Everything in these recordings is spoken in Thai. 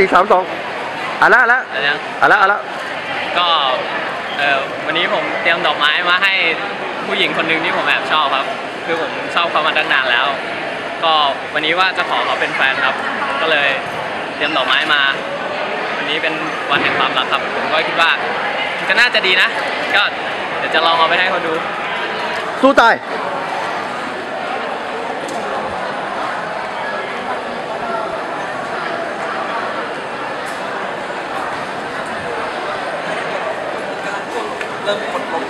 สี่สามสองอะละอะละอะไรยังอะละอะละก็เออวันนี้ผมเตรียมดอกไม้มาให้ผู้หญิงคนหนึ่งที่ผมแอบชอบครับ คือผมชอบเขามาตั้งนานแล้ว ก็วันนี้ว่าจะขอเขาเป็นแฟนครับ ก็เลยเตรียมดอกไม้มา วันนี้เป็นวันแห่งความรักครับ ผมก็คิดว่าก็น่าจะดีนะ ก็เดี๋ยวจะลองเอาไปให้เขาดู สู้ตาย เริ่มกดลง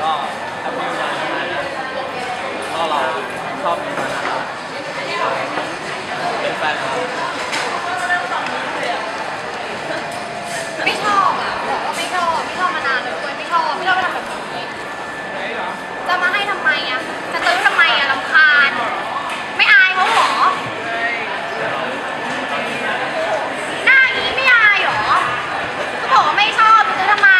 ก็ทำงานมาก็เราชอบกันมานานแล้วเป็นแฟนครับ ไม่ชอบอะบอกว่าไม่ชอบไม่ชอบมานานเลยคุยไม่ชอบไม่ชอบไปทำแบบนี้จะมาให้ทำไมอะจะซื้อทำไมอะลำคาญ ไม่อายเขาเหรอหน้าอย่างนี้ไม่อายเหรอก็บอกว่าไม่ชอบจะซื้อทำไม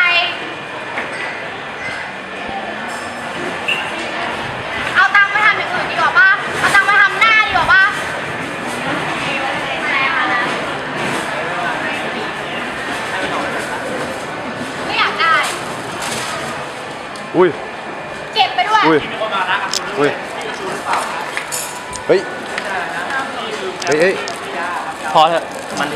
เอาตังค์ไปทำอย่างอื่นดีกว่าป่ะเอาตังค์ไปทำหน้าดีกว่าป่ะอะไรคะนะไม่อยากได้ อุ้ย เก็บไปด้วยอุ้ยอุ้ยเฮ้ย เฮ้ยเฮ้ย พอเถอะมัน